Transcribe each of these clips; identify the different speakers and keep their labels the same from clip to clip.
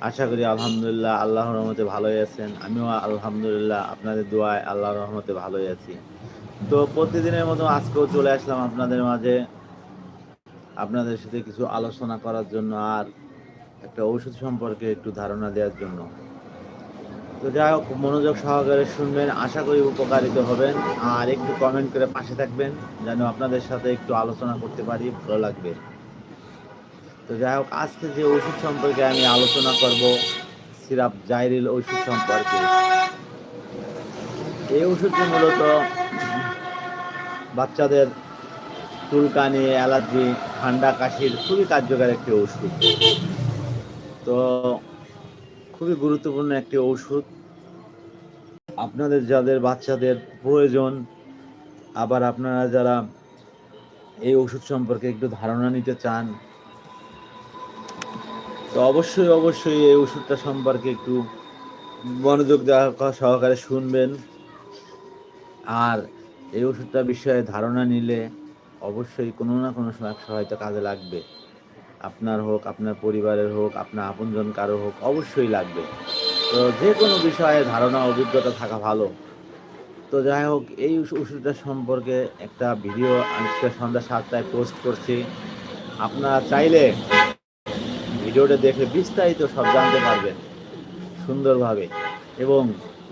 Speaker 1: আশা করি আলহামদুলিল্লাহ আল্লাহর রহমতে ভালোই আছেন। আমিও আলহামদুলিল্লাহ আপনাদের দোয়ায় আল্লাহর রহমতে ভালোই আছি। তো প্রতিদিনের মতো আজকেও চলে আসলাম আপনাদের মাঝে। আপনাদের সাথে কিছু আলোচনা করার জন্য আর একটা ঔষধ সম্পর্কে একটু ধারণা দেওয়ার জন্য। তো যাই হোক, মনোযোগ সহকারে শুনবেন, আশা করি উপকারিত হবেন। আর একটু কমেন্ট করে পাশে থাকবেন, যেন আপনাদের সাথে একটু আলোচনা করতে পারি, ভালো লাগবে। তো যাই হোক, আজকে যে ওষুধ সম্পর্কে আমি আলোচনা করব, সিরাপ জাইরিল ওষুধ সম্পর্কে। এই ওষুধটি মূলত বাচ্চাদের চুলকানি, অ্যালার্জি, ঠান্ডা, কাশির খুবই কার্যকর একটি ওষুধ। তো খুবই গুরুত্বপূর্ণ একটি ওষুধ। আপনাদের যাদের বাচ্চাদের প্রয়োজন, আবার আপনারা যারা এই ওষুধ সম্পর্কে একটু ধারণা নিতে চান তো অবশ্যই অবশ্যই এই ওষুধটা সম্পর্কে একটু মনোযোগ দেওয়া সহকারে শুনবেন। আর এই ওষুধটা বিষয়ে ধারণা নিলে অবশ্যই কোনো না কোনো সময় সহায়তা কাজে লাগবে। আপনার হোক, আপনার পরিবারের হোক, আপনার আপনজন কারও হোক, অবশ্যই লাগবে। তো যে কোনো বিষয়ে ধারণা, অভিজ্ঞতা থাকা ভালো। তো যাই হোক, এই ওষুধটা সম্পর্কে একটা ভিডিও আজকে সন্ধ্যা সাতটায় পোস্ট করছি। আপনারা চাইলে ভিডিওটা দেখে বিস্তারিত সব জানতে পারবেন সুন্দরভাবে। এবং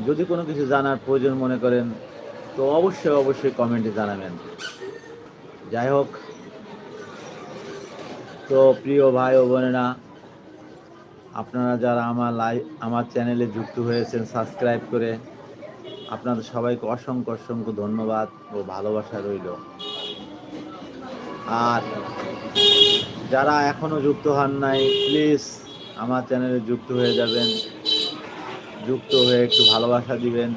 Speaker 1: যদি কোনো কিছু জানার প্রয়োজন মনে করেন, তো অবশ্যই অবশ্যই কমেন্টে জানাবেন। যাই হোক, তো প্রিয় ভাই ও বোনেরা, আপনারা যারা আমার লাই আমার চ্যানেলে যুক্ত হয়েছেন সাবস্ক্রাইব করে, আপনাদের সবাইকে অসংখ্য অসংখ্য ধন্যবাদ ও ভালোবাসা রইল। আর যারা এখনও যুক্ত হন নাই প্লিজ আমার চ্যানেলে যুক্ত হয়ে যাবেন। যুক্ত হয়ে একটু ভালোবাসা দিবেন।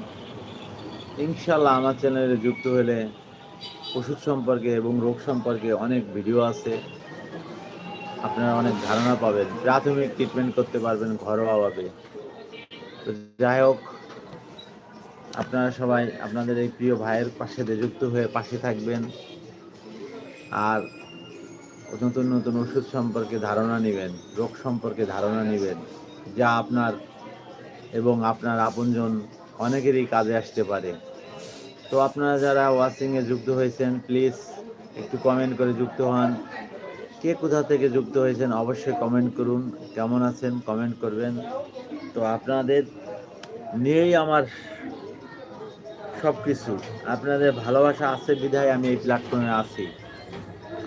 Speaker 1: ইনশাল্লাহ আমার চ্যানেলে যুক্ত হলে ওষুধ সম্পর্কে এবং রোগ সম্পর্কে অনেক ভিডিও আছে। আপনারা অনেক ধারণা পাবেন, প্রাথমিক ট্রিটমেন্ট করতে পারবেন ঘরোয়াভাবে তো যাই হোক, আপনারা সবাই, আপনাদের এই প্রিয় ভাইয়ের পাশে যুক্ত হয়ে পাশে থাকবেন। আর নতুন নতুন ওষুধ সম্পর্কে ধারণা নেবেন, রোগ সম্পর্কে ধারণা নেবেন, যা আপনার এবং আপনার আপনজন অনেকেরই কাজে আসতে পারে। তো আপনারা যারা ওয়াচিংয়ে যুক্ত হয়েছেন, প্লিজ একটু কমেন্ট করে যুক্ত হন। কে কোথা থেকে যুক্ত হয়েছেন অবশ্যই কমেন্ট করুন, কেমন আছেন কমেন্ট করবেন। তো আপনাদের নিয়েই আমার সব কিছু আপনাদের ভালোবাসা আছে, বিধায় আমি এই প্ল্যাটফর্মে আছি।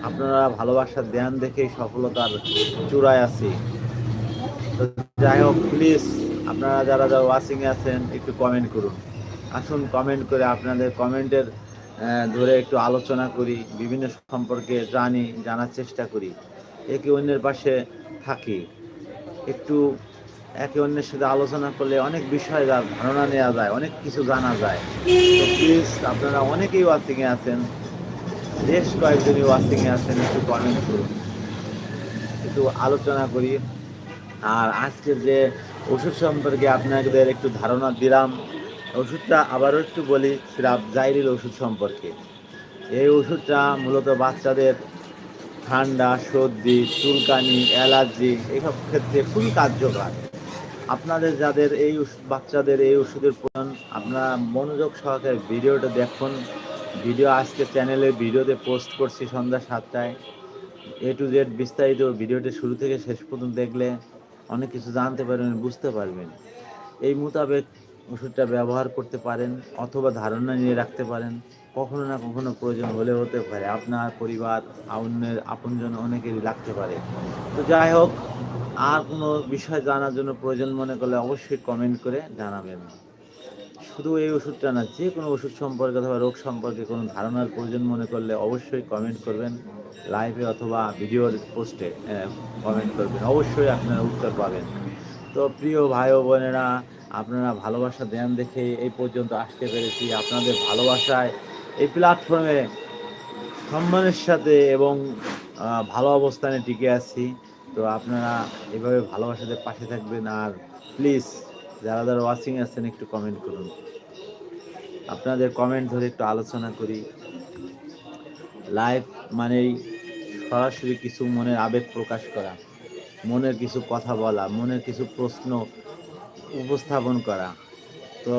Speaker 1: আপনারা ভালোবাসার ধ্যান দেখেই সফলতার চূড়ায় আছি। যাই হোক প্লিজ আপনারা যারা যারা ওয়াচিংয়ে আছেন, একটু কমেন্ট করুন। আসুন কমেন্ট করে আপনাদের কমেন্টের ধরে একটু আলোচনা করি, বিভিন্ন সম্পর্কে জানি, জানার চেষ্টা করি। একে অন্যের পাশে থাকি। একটু একে অন্যের সাথে আলোচনা করলে অনেক বিষয় ধারণা নেওয়া যায়, অনেক কিছু জানা যায়। তো প্লিজ আপনারা অনেকেই ওয়াচিংয়ে আছেন বেশ কয়েকজনই ওয়াচিংয়ে আছেন, একটু কমেন্ট করুন। একটু আলোচনা করি। আর আজকের যে ওষুধ সম্পর্কে আপনাদের একটু ধারণা দিলাম, ওষুধটা আবারও একটু বলি, সিরাপ জাইরিল ওষুধ সম্পর্কে। এই ওষুধটা মূলত বাচ্চাদের ঠান্ডা, সর্দি, চুলকানি, অ্যালার্জি এইসব ক্ষেত্রে খুবই কার্যকর। আপনাদের যাদের এই বাচ্চাদের এই ওষুধের প্রয়োজন, আপনারা মনোযোগ সহকারে ভিডিওটা দেখুন। ভিডিও আজকে চ্যানেলে ভিডিওতে পোস্ট করছি সন্ধ্যা সাতটায়। এ টু জেড বিস্তারিত ভিডিওটি শুরু থেকে শেষ পর্যন্ত দেখলে অনেক কিছু জানতে পারবেন, বুঝতে পারবেন। এই মোতাবেক ওষুধটা ব্যবহার করতে পারেন অথবা ধারণা নিয়ে রাখতে পারেন। কখনো না কখনো প্রয়োজন হলে হতে পারে। আপনার পরিবার, অন্যের আপনজন অনেকেরই লাগতে পারে। তো যাই হোক, আর কোনো বিষয় জানার জন্য প্রয়োজন মনে করলে অবশ্যই কমেন্ট করে জানাবেন। শুধু এই ওষুধটা না, যে কোনো ওষুধ সম্পর্কে অথবা রোগ সম্পর্কে কোনো ধারণার প্রয়োজন মনে করলে অবশ্যই কমেন্ট করবেন লাইভে অথবা ভিডিওর পোস্টে কমেন্ট করবেন। অবশ্যই আপনারা উত্তর পাবেন। তো প্রিয় ভাই বোনেরা, আপনারা ভালোবাসা দেন দেখে এই পর্যন্ত আসতে পেরেছি। আপনাদের ভালোবাসায় এই প্ল্যাটফর্মে সম্মানের সাথে এবং ভালো অবস্থানে টিকে আছি। তো আপনারা এভাবে ভালোবাসাদের পাশে থাকবেন আর প্লিজ যারা যারা ওয়াচিং আছেন, একটু কমেন্ট করুন। আপনাদের কমেন্ট ধরে একটু আলোচনা করি। লাইভ মানেই সরাসরি কিছু মনের আবেগ প্রকাশ করা, মনের কিছু কথা বলা, মনের কিছু প্রশ্ন উপস্থাপন করা। তো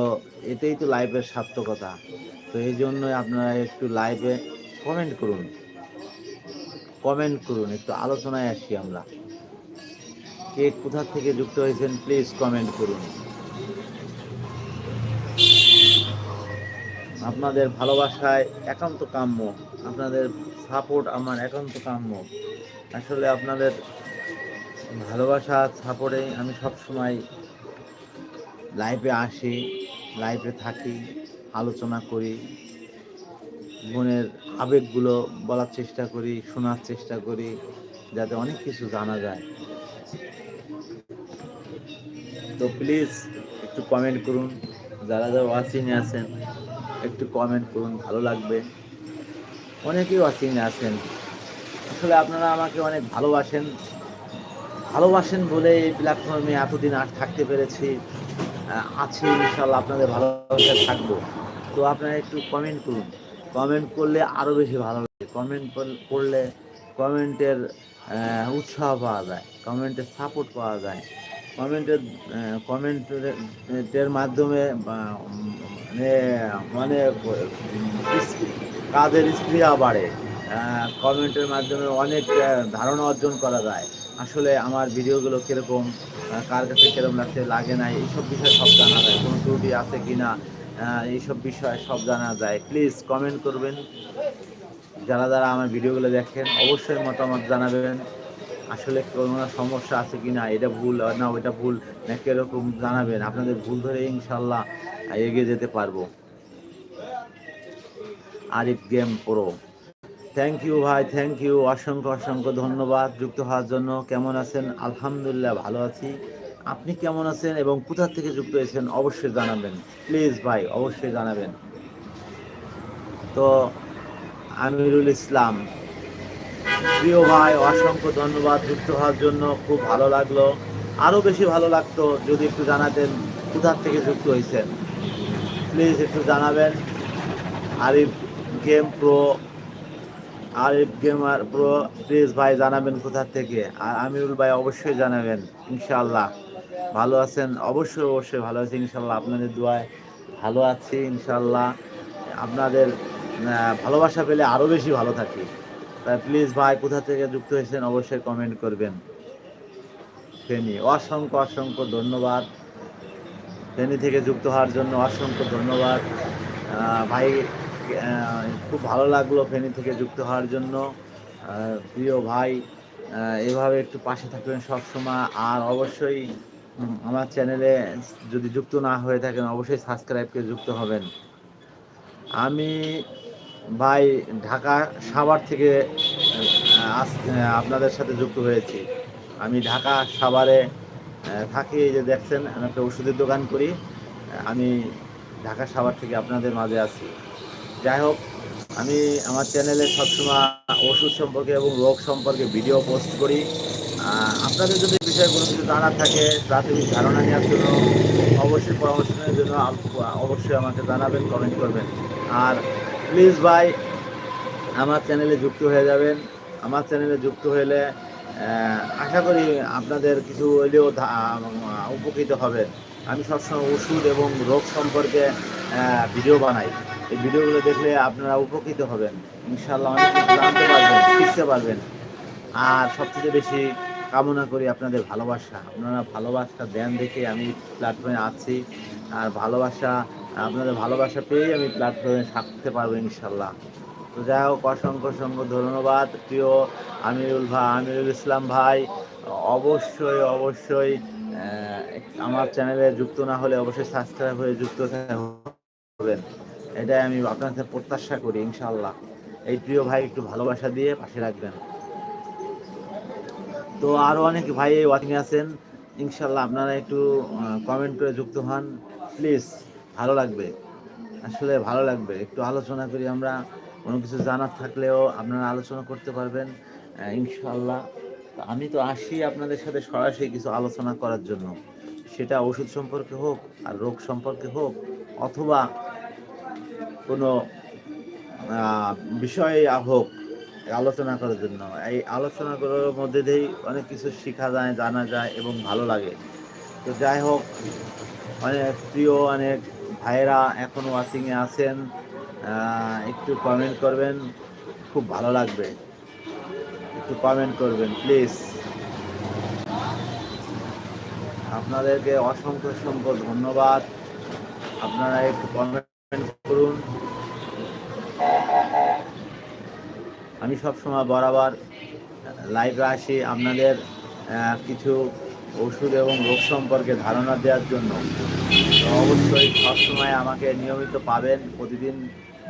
Speaker 1: এটাই তো লাইভের সার্থকতা। তো এই জন্যই আপনারা একটু লাইভে কমেন্ট করুন। কমেন্ট করুন, একটু আলোচনায় আসি আমরা। কে কোথা থেকে যুক্ত হয়েছেন প্লিজ কমেন্ট করুন। আপনাদের ভালোবাসায় একান্ত কাম্য, আপনাদের সাপোর্ট আমার একান্ত কাম্য। আসলে আপনাদের ভালোবাসা সাপোর্টে আমি সব সময় লাইভে আসি লাইফে থাকি, আলোচনা করি, মনের আবেগগুলো বলার চেষ্টা করি, শোনার চেষ্টা করি, যাতে অনেক কিছু জানা যায়। তো প্লিজ একটু কমেন্ট করুন, যারা যারা ওয়াচিংয়ে আছেন। একটু কমেন্ট করুন, ভালো লাগবে। অনেকেই ওয়াচিংয়ে আছেন। আসলে আপনারা আমাকে অনেক ভালোবাসেন। ভালোবাসেন বলে এই প্ল্যাটফর্মে এতদিন আর থাকতে পেরেছি। আছি ইনশাল্লাহ আপনাদের ভালোবাসা থাকব। তো আপনারা একটু কমেন্ট করুন। কমেন্ট করলে আরও বেশি ভালো লাগে। কমেন্ট করলে কমেন্টের উৎসাহ পাওয়া যায়। কমেন্টের সাপোর্ট পাওয়া যায়। কমেন্টের কমেন্টের মাধ্যমে মানে মানে কাজের স্প্রিয়া বাড়ে। কমেন্টের মাধ্যমে অনেক ধারণা অর্জন করা যায়। আসলে আমার ভিডিওগুলো কীরকম কার কাছে কীরকম লাগছে, লাগে না, এইসব বিষয়ে সব জানা যায়। কোনো ত্রুটি আছে কি না এইসব বিষয়ে সব জানা যায়। প্লিজ কমেন্ট করবেন। যারা যারা আমার ভিডিওগুলো দেখেন, অবশ্যই মতামত জানাবেন। আসলে কোনো সমস্যা আছে কি না? এটা ভুল না, ওইটা ভুল, না কীরকম জানাবেন? আপনাদের ভুল ধরে ইনশাল্লাহ এগিয়ে যেতে পারব। Arif game pro. Thank you ভাই থ্যাংক ইউ অসংখ্য অসংখ্য ধন্যবাদ যুক্ত হওয়ার জন্য। কেমন আছেন? আলহামদুলিল্লাহ ভালো আছি। আপনি কেমন আছেন এবং কোথা থেকে যুক্ত হয়েছেন অবশ্যই জানাবেন। প্লিজ ভাই, অবশ্যই জানাবেন। তো, আমিরুল ইসলাম প্রিয় ভাই, অসংখ্য ধন্যবাদ যুক্ত হওয়ার জন্য। খুব ভালো লাগল। আরও বেশি ভালো লাগতো যদি একটু জানাতেন কোথার থেকে যুক্ত হয়েছেন প্লিজ একটু জানাবেন। Arif game pro, Arif gamer pro, please ভাই জানাবেন কোথার থেকে। আর আমিরুল ভাই অবশ্যই জানাবেন ইনশাল্লাহ ভালো আছেন? অবশ্যই অবশ্যই ভালো আছি ইনশাল্লাহ আপনাদের দোয়ায় ভালো আছি ইনশাল্লাহ আপনাদের ভালোবাসা পেলে আরও বেশি ভালো থাকি। প্লিজ ভাই, কোথা থেকে যুক্ত হয়েছেন অবশ্যই কমেন্ট করবেন। ফেনি, অসংখ্য অসংখ্য ধন্যবাদ। ফেনি থেকে যুক্ত হওয়ার জন্য অসংখ্য ধন্যবাদ। ভাই খুব ভালো লাগল ফেনি থেকে যুক্ত হওয়ার জন্য। প্রিয় ভাই এভাবে একটু পাশে থাকবেন সবসময়। আর অবশ্যই আমার চ্যানেলে যদি যুক্ত না হয়ে থাকেন, অবশ্যই সাবস্ক্রাইব করে যুক্ত হবেন। আমি ভাই ঢাকা সাভার থেকে আপনাদের সাথে যুক্ত হয়েছি। আমি ঢাকা সাভারে থাকি, এই যে দেখছেন, আমি একটা ওষুধের দোকান করি। আমি ঢাকা সাভার থেকে আপনাদের মাঝে আছি। যাই হোক, আমি আমার চ্যানেলে সবসময় ওষুধ সম্পর্কে এবং রোগ সম্পর্কে ভিডিও পোস্ট করি। আপনাদের যদি বিষয়ে কোনো কিছু জানার থাকে, প্রাথমিক ধারণা নেওয়ার জন্য, অবশ্যই পরামর্শ নেওয়ার জন্য অবশ্যই আমাকে জানাবেন কমেন্ট করবেন। আর প্লিজ ভাই, আমার চ্যানেলে যুক্ত হয়ে যাবেন। আমার চ্যানেলে যুক্ত হলে আশা করি আপনাদের কিছু হলেও উপকৃত হবে আমি সবসময় ওষুধ এবং রোগ সম্পর্কে ভিডিও বানাই। এই ভিডিওগুলো দেখলে আপনারা উপকৃত হবেন। ইনশাল্লাহ অনেক কিছু জানতে পারবেন, শিখতে পারবেন। আর সবথেকে বেশি কামনা করি আপনাদের ভালোবাসা। আপনারা ভালোবাসা দেন দেখে আমি প্ল্যাটফর্মে আছি। আর ভালোবাসা আপনাদের ভালোবাসা পেয়েই আমি প্ল্যাটফর্মে থাকতে পারব ইনশাল্লাহ। তো যাই হোক, অসংখ্য অসংখ্য ধন্যবাদ। প্রিয় আমিরুল ভাই আমিরুল ইসলাম ভাই, অবশ্যই অবশ্যই আমার চ্যানেলে যুক্ত না হলে অবশ্যই সাবস্ক্রাইব হয়ে যুক্ত হবেন এটাই আমি আপনার প্রত্যাশা করি ইনশাল্লাহ। এই প্রিয় ভাই একটু ভালোবাসা দিয়ে পাশে রাখবেন। তো আরও অনেক ভাই ওয়াচিং আছেন। ইনশাল্লাহ আপনারা একটু কমেন্ট করে যুক্ত হন। প্লিজ ভালো লাগবে। আসলে ভালো লাগবে। একটু আলোচনা করি আমরা। কোনো কিছু জানার থাকলেও আপনারা আলোচনা করতে পারবেন ইনশাল্লাহ আমি তো আসি আপনাদের সাথে সরাসরি কিছু আলোচনা করার জন্য। সেটা ওষুধ সম্পর্কে হোক আর রোগ সম্পর্কে হোক অথবা কোনো বিষয়ে হোক আলোচনা করার জন্য। এই আলোচনাগুলোর মধ্যে দিয়েই অনেক কিছু শেখা যায়, জানা যায় এবং ভালো লাগে। তো যাই হোক, অনেক প্রিয়, অনেক ভাইয়েরা এখন ওয়াচিংয়ে আছেন একটু কমেন্ট করবেন, খুব ভালো লাগবে। একটু কমেন্ট করবেন প্লিজ আপনাদেরকে অসংখ্য অসংখ্য ধন্যবাদ। আপনারা একটু কমেন্ট করুন। আমি সবসময় বরাবর লাইভে আসি আপনাদের কিছু ওষুধ এবং রোগ সম্পর্কে ধারণা দেওয়ার জন্য। অবশ্যই সবসময় আমাকে নিয়মিত পাবেন। প্রতিদিন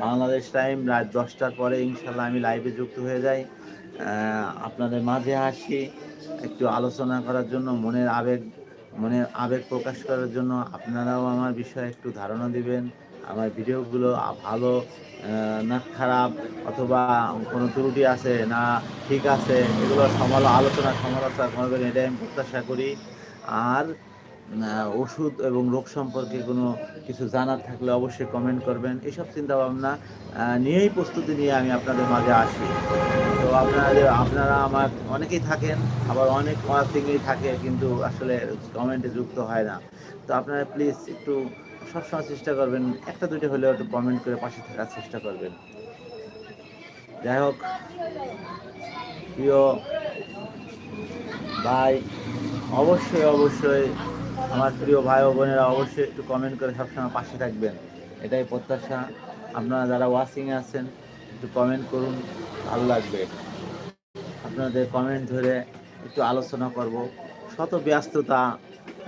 Speaker 1: বাংলাদেশ টাইম রাত দশটার পরে ইনশাল্লাহ আমি লাইভে যুক্ত হয়ে যাই। আপনাদের মাঝে আসি, একটু আলোচনা করার জন্য, মনের আবেগ মনের আবেগ প্রকাশ করার জন্য আপনারাও আমার বিষয়ে একটু ধারণা দিবেন। আমার ভিডিওগুলো ভালো না খারাপ, অথবা কোনো ত্রুটি আছে, না ঠিক আছে, এগুলো সমালো, আলোচনা, সমালোচনা করবেন, এটাই আমি প্রত্যাশা করি। আর ওষুধ এবং রোগ সম্পর্কে কোনো কিছু জানার থাকলে অবশ্যই কমেন্ট করবেন। এইসব চিন্তাভাবনা নিয়েই প্রস্তুতি নিয়ে আমি আপনাদের মাঝে আসি। তো আপনারা আপনারা আমার, অনেকেই থাকেন, আবার অনেক ওয়াচিংয়েই থাকে, কিন্তু আসলে কমেন্টে যুক্ত হয় না। তো আপনারা প্লিজ একটু সবসময় চেষ্টা করবেন, একটা দুটো হলেও একটু কমেন্ট করে পাশে থাকার চেষ্টা করবেন। যাই হোক, প্রিয় ভাই, অবশ্যই অবশ্যই আমার প্রিয় ভাই বোনেরা অবশ্যই একটু কমেন্ট করে সবসময় পাশে থাকবেন। এটাই প্রত্যাশা। আপনারা যারা ওয়াচিংয়ে আছেন, একটু কমেন্ট করুন, ভালো লাগবে। আপনাদের কমেন্ট ধরে একটু আলোচনা করব। শত ব্যস্ততা,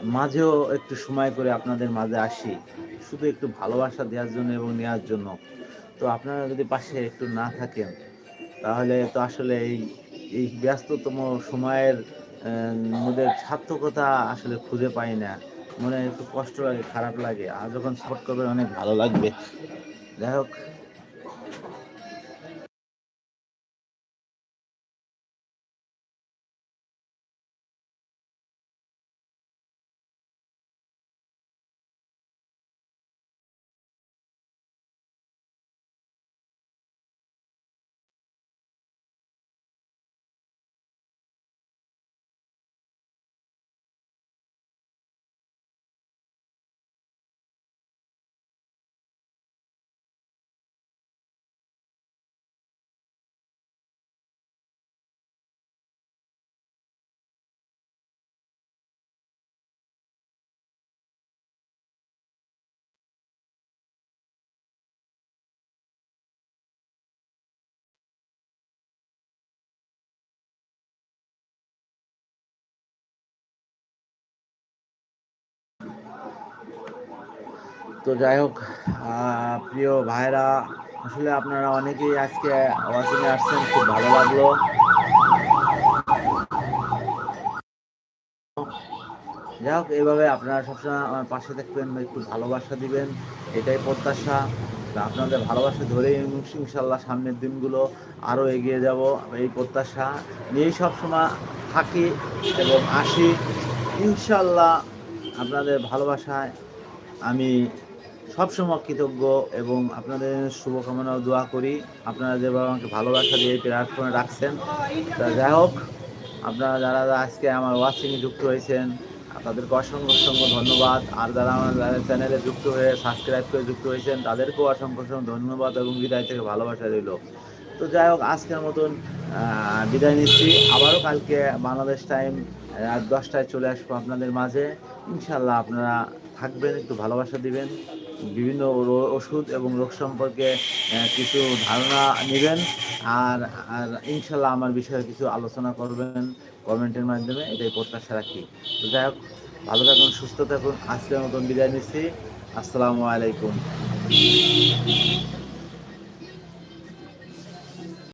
Speaker 1: মাঝেও একটু সময় করে আপনাদের মাঝে আসি। শুধু একটু ভালোবাসা দেওয়ার জন্য এবং নেওয়ার জন্য। তো আপনারা যদি পাশে একটু না থাকেন, তাহলে তো আসলে এই এই ব্যস্ততম সময়ের মধ্যে সার্থকতা আসলে খুঁজে পাই না। মনে একটু কষ্ট লাগে, খারাপ লাগে। আর যখন সাপোর্ট করবে, অনেক ভালো লাগবে। যাই হোক তো যাই হোক প্রিয় ভাইরা আসলে আপনারা অনেকেই আজকে ওয়াচিংয়ে আসছেন, খুব ভালো লাগল। যাই হোক, এইভাবে আপনারা সবসময় আমার পাশে থাকবেন, একটু ভালোবাসা দিবেন, এটাই প্রত্যাশা। আপনাদের ভালোবাসা ধরেই ইনশাল্লাহ সামনের দিনগুলো আরও এগিয়ে যাব, এই প্রত্যাশা নিয়েই সবসময় থাকি এবং আসি। ইনশাল্লাহ আপনাদের ভালোবাসায় আমি সবসময় কৃতজ্ঞ এবং আপনাদের শুভকামনা দোয়া করি। আপনারা যেভাবে আমাকে ভালোবাসা দিয়ে প্ল্যাটফর্মে রাখছেন, তা যাই হোক, আপনারা যারা আজকে আমার ওয়াচিংয়ে যুক্ত হয়েছেন, তাদেরকে অসংখ্য অসংখ্য ধন্যবাদ। আর যারা আমার চ্যানেলে যুক্ত হয়ে সাবস্ক্রাইব করে যুক্ত হয়েছেন, তাদেরকেও অসংখ্য অসংখ্য ধন্যবাদ এবং বিদায় থেকে ভালোবাসা রইল। তো যাই হোক, আজকের মতন বিদায় নিচ্ছি। আবারও কালকে বাংলাদেশ টাইম রাত দশটায় চলে আসব আপনাদের মাঝে। ইনশাল্লাহ আপনারা থাকবেন, একটু ভালোবাসা দিবেন। বিভিন্ন ওষুধ এবং রোগ সম্পর্কে কিছু ধারণা নেবেন। আর আর ইনশাল্লাহ আমার বিষয়ে কিছু আলোচনা করবেন কমেন্টের মাধ্যমে, এটাই প্রত্যাশা রাখি। তো যাই হোক, ভালো থাকুন, সুস্থ থাকুন। আজকের মতন বিদায় নিচ্ছি। আসসালামু আলাইকুম।